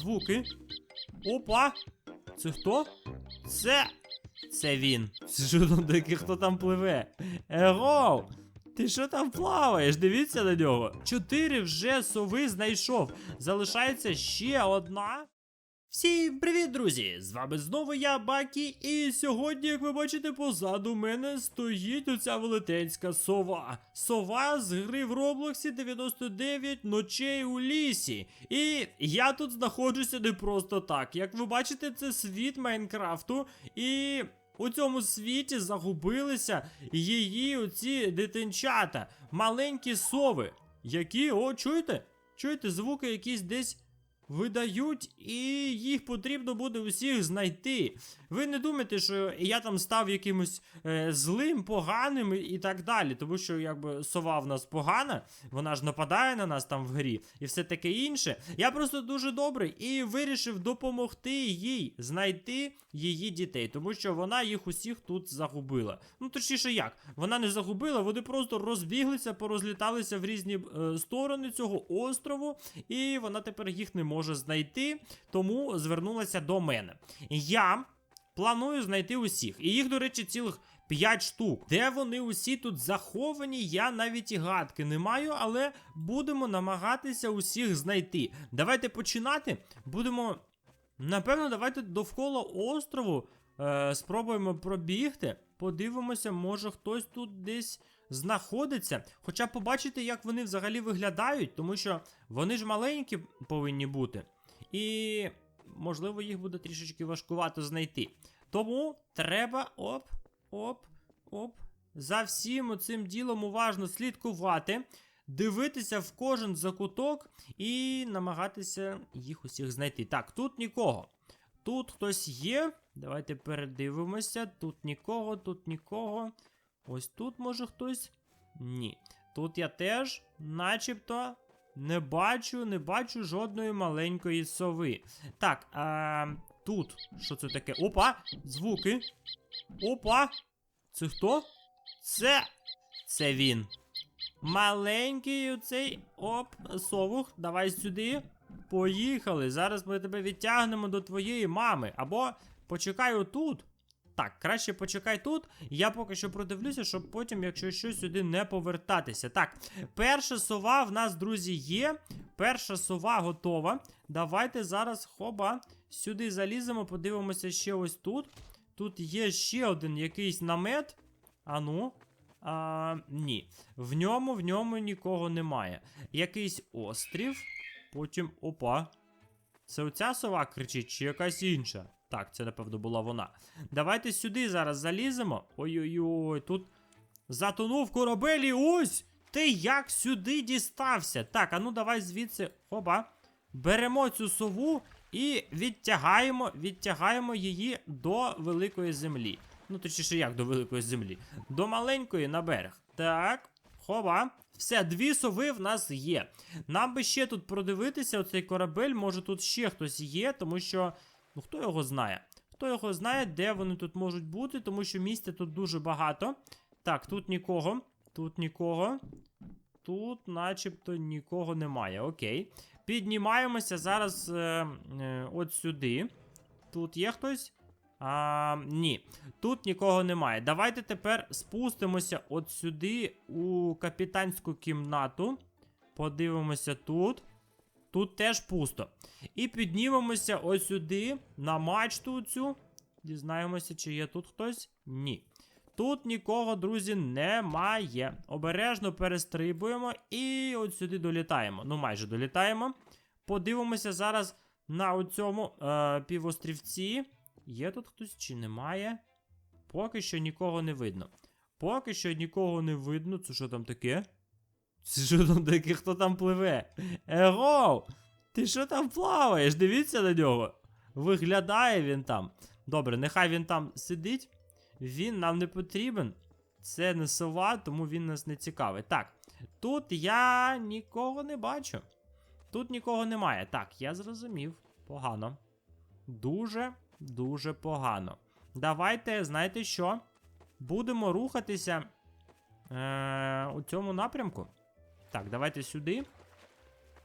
звуки. Опа! Це хто? Це. Це він. Що там хто там пливе? Его! Ти що там плаваєш? Дивіться на нього. Чотири вже сови знайшов. Залишається ще одна. Всім привіт, друзі! З вами знову я, Бакі, і сьогодні, як ви бачите, позаду мене стоїть оця велетенська сова. Сова з гри в Роблоксі 99 ночей у лісі. І я тут знаходжуся не просто так. Як ви бачите, це світ Майнкрафту, і у цьому світі загубилися її оці дитинчата, маленькі сови, які, о, чуєте? Чуєте, звуки якісь десь видають, і їх потрібно буде усіх знайти. Ви не думайте, що я там став якимось е, злим, поганим і, так далі. Тому що якби сова в нас погана, вона ж нападає на нас там в грі і все таке інше. Я просто дуже добрий і вирішив допомогти їй знайти її дітей, тому що вона їх усіх тут загубила. Ну точніше як, вона не загубила, вони просто розбіглися, порозліталися в різні е, сторони цього острову, і вона тепер їх не може знайти, тому звернулася до мене. Я планую знайти усіх. І їх, до речі, цілих 5 штук. Де вони усі тут заховані, я навіть і гадки не маю, але будемо намагатися усіх знайти. Давайте починати. Будемо. Напевно, давайте довкола острову е, спробуємо пробігти. Подивимося, може хтось тут десь знаходиться. Хоча побачити, як вони взагалі виглядають, тому що вони ж маленькі повинні бути. І можливо їх буде трішечки важкувато знайти. Тому треба оп, оп, оп. За всім цим ділом уважно слідкувати, дивитися в кожен закуток і намагатися їх усіх знайти. Так, тут нікого. Тут хтось є. Давайте передивимося. Тут нікого, тут нікого. Ось тут може хтось. Ні. Тут я теж, начебто, не бачу, не бачу жодної маленької сови. Так, а тут що це таке? Опа! Звуки. Опа! Це хто? Це. Це він. Маленький оцей. Оп, совух, давай сюди. Поїхали. Зараз ми тебе відтягнемо до твоєї мами. Або почекай отут. Так, краще почекай тут. Я поки що продивлюся, щоб потім, якщо що, сюди не повертатися. Так, перша сова в нас, друзі, є. Перша сова готова. Давайте зараз хоба. Сюди заліземо, подивимося ще ось тут. Тут є ще один якийсь намет. Ану. А, ні. В ньому, в ньому нікого немає. Якийсь острів. Потім. Опа. Це оця сова кричить, чи якась інша? Так, це, напевно, була вона. Давайте сюди зараз заліземо. Ой-ой-ой, тут затонув корабель і ось! Ти як сюди дістався? Так, а ну давай звідси. Опа. Беремо цю сову і відтягаємо, відтягаємо її до великої землі. Ну, точніше, як до великої землі? До маленької на берег. Так, хоба. Все, дві сови в нас є. Нам би ще тут продивитися оцей корабель. Може тут ще хтось є, тому що. Ну, хто його знає? Хто його знає, де вони тут можуть бути, тому що місця тут дуже багато. Так, тут нікого. Тут нікого. Тут, начебто, нікого немає. Окей. Піднімаємося зараз е, е, от сюди. Тут є хтось? А, Ні, тут нікого немає. Давайте тепер спустимося от сюди у капітанську кімнату. Подивимося тут. Тут теж пусто. І піднімемося ось сюди, на мачту цю. Дізнаємося, чи є тут хтось? Ні. Тут нікого, друзі, немає. Обережно перестрибуємо і от сюди долітаємо. Ну, майже долітаємо. Подивимося зараз на оцьому е, півострівці. Є тут хтось чи немає? Поки що нікого не видно. Поки що нікого не видно. Це що там таке? Це що там таке, хто там пливе? Его! Ти що там плаваєш? Дивіться на нього. Виглядає він там. Добре, нехай він там сидить. Він нам не потрібен. Це не сова, тому він нас не цікавий. Так, тут я нікого не бачу. Тут нікого немає. Так, я зрозумів. Погано. Дуже, дуже погано. Давайте, знаєте що? Будемо рухатися е- у цьому напрямку. Так, давайте сюди.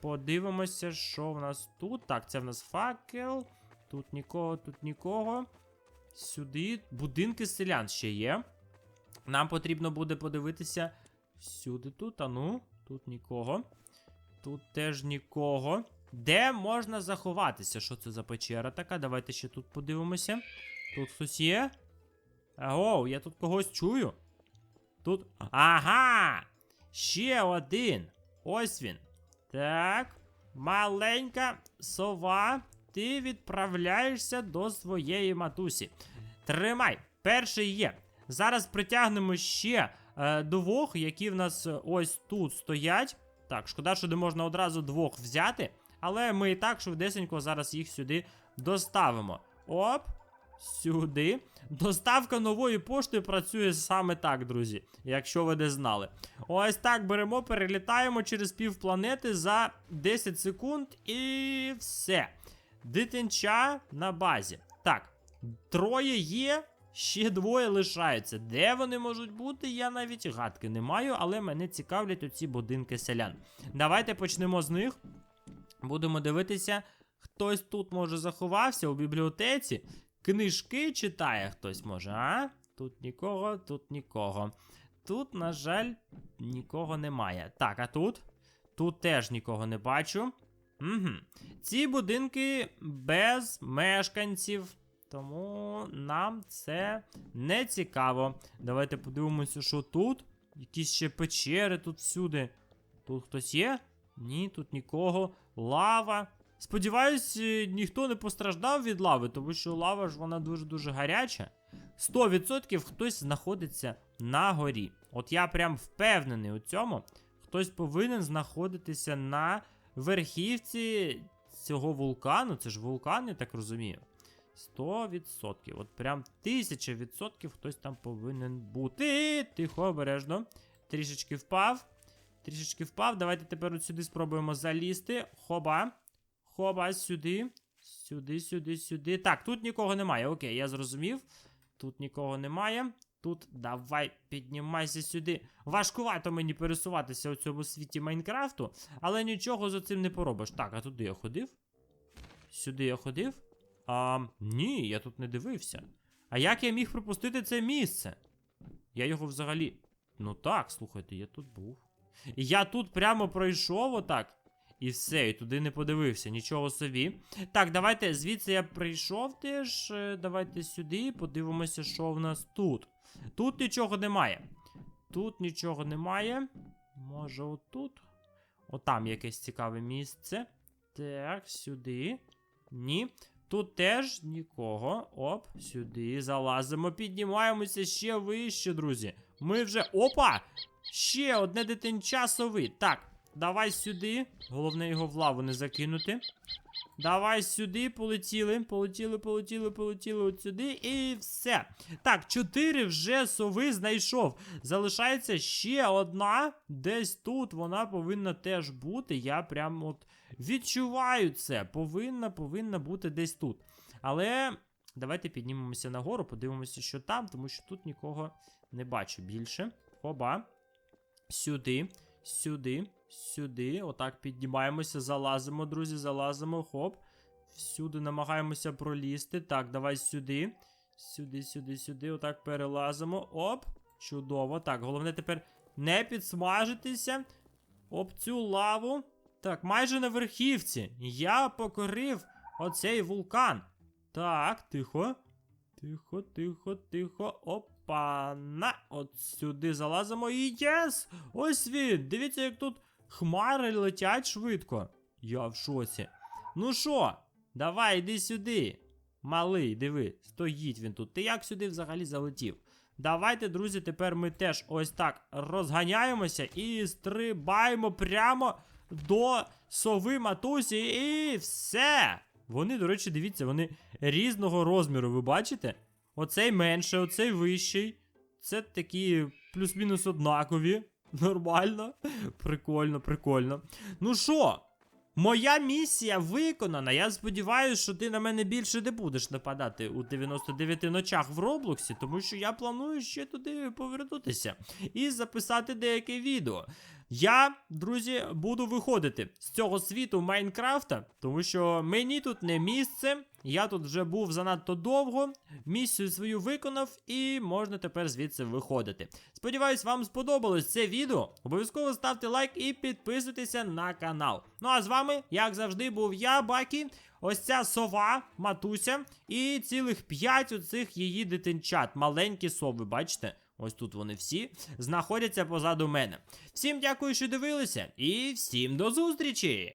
подивимося, що в нас тут. Так, це в нас факел. Тут нікого, тут нікого. Сюди. Будинки селян ще є. Нам потрібно буде подивитися. Всюди тут, а ну, тут нікого. Тут теж нікого. Де можна заховатися? Що це за печера така? Давайте ще тут подивимося. Тут хтось є? Аго, я тут когось чую. Тут. Ага! Ще один. Ось він. Так. Маленька сова. Ти відправляєшся до своєї матусі. Тримай, перший є. Зараз притягнемо ще е, двох, які в нас е, ось тут стоять. Так, шкода, що не можна одразу двох взяти. Але ми і так швидесенько зараз їх сюди доставимо. Оп, сюди. Доставка нової пошти працює саме так, друзі, якщо ви не знали. Ось так беремо, перелітаємо через півпланети за 10 секунд і все. Дитинча на базі. Так, троє є, ще двоє лишаються. Де вони можуть бути, я навіть гадки не маю, але мене цікавлять оці будинки селян. Давайте почнемо з них. Будемо дивитися, хтось тут може заховався у бібліотеці. Книжки читає хтось може, а? Тут нікого, тут нікого. Тут, на жаль, нікого немає. Так, а тут? Тут теж нікого не бачу. Угу. Ці будинки без мешканців. Тому нам це не цікаво. Давайте подивимося, що тут. Якісь ще печери тут всюди. Тут хтось є? Ні, тут нікого. Лава. Сподіваюсь, е, ніхто не постраждав від лави, тому що лава ж вона дуже-дуже гаряча. 100% хтось знаходиться на горі. От я прям впевнений у цьому. Хтось повинен знаходитися на верхівці цього вулкану. Це ж вулкан, я так розумію. 100%. От прям 1000% хтось там повинен бути. Тихо, обережно. Трішечки впав. Трішечки впав. Давайте тепер от сюди спробуємо залізти. Хоба. Хоба, сюди. Сюди, сюди, сюди. Так, тут нікого немає. Окей, я зрозумів. Тут нікого немає. Тут давай піднімайся сюди. Важкувато мені пересуватися у цьому світі Майнкрафту, але нічого з цим не поробиш. Так, а туди я ходив? Сюди я ходив? А, ні, я тут не дивився. А як я міг пропустити це місце? Я його взагалі. Ну так, слухайте, я тут був. Я тут прямо пройшов отак. І все, і туди не подивився, нічого собі. Так, давайте звідси я прийшов теж. е, Давайте сюди, подивимося, що в нас тут. Тут нічого немає. Тут нічого немає. Може, отут? Отам якесь цікаве місце. Так, сюди. Ні. Тут теж нікого. Оп, сюди залазимо, піднімаємося ще вище, друзі. Ми вже. Опа! Ще одне дитинча сови. Так, давай сюди. Головне його в лаву не закинути. Давай сюди, полетіли, полетіли, полетіли, полетіли от сюди і все. Так, чотири вже сови знайшов. Залишається ще одна. Десь тут вона повинна теж бути. Я прям от відчуваю це. Повинна, повинна бути десь тут. Але давайте піднімемося нагору, подивимося, що там, тому що тут нікого не бачу більше. Хоба. Сюди, сюди, сюди. Отак піднімаємося, залазимо, друзі, залазимо. Хоп. Всюди намагаємося пролізти. Так, давай сюди. Сюди, сюди, сюди. Отак перелазимо. Оп. Чудово. Так, головне тепер не підсмажитися. Об цю лаву. Так, майже на верхівці. Я покорив оцей вулкан. Так, тихо. Тихо, тихо, тихо. Опа-на. От сюди залазимо і єс! Ось він! Дивіться, як тут хмари летять швидко. Я в шоці. Ну що, давай, іди сюди. Малий, диви, стоїть він тут. Ти як сюди взагалі залетів? Давайте, друзі, тепер ми теж ось так розганяємося і стрибаємо прямо до сови матусі, і все. Вони, до речі, дивіться, вони різного розміру, ви бачите? Оцей менше, оцей вищий. Це такі плюс-мінус однакові. Нормально. Прикольно, прикольно. Ну що, моя місія виконана. Я сподіваюся, що ти на мене більше не будеш нападати у 99 ночах в Роблоксі, тому що я планую ще туди повернутися і записати деяке відео. Я, друзі, буду виходити з цього світу Майнкрафта, тому що мені тут не місце. Я тут вже був занадто довго, місію свою виконав, і можна тепер звідси виходити. Сподіваюсь, вам сподобалось це відео. Обов'язково ставте лайк і підписуйтеся на канал. Ну а з вами, як завжди, був я, Бакі. Ось ця сова, матуся, і цілих п'ять оцих її дитинчат. Маленькі сови, бачите? Ось тут вони всі знаходяться позаду мене. Всім дякую, що дивилися, і всім до зустрічі!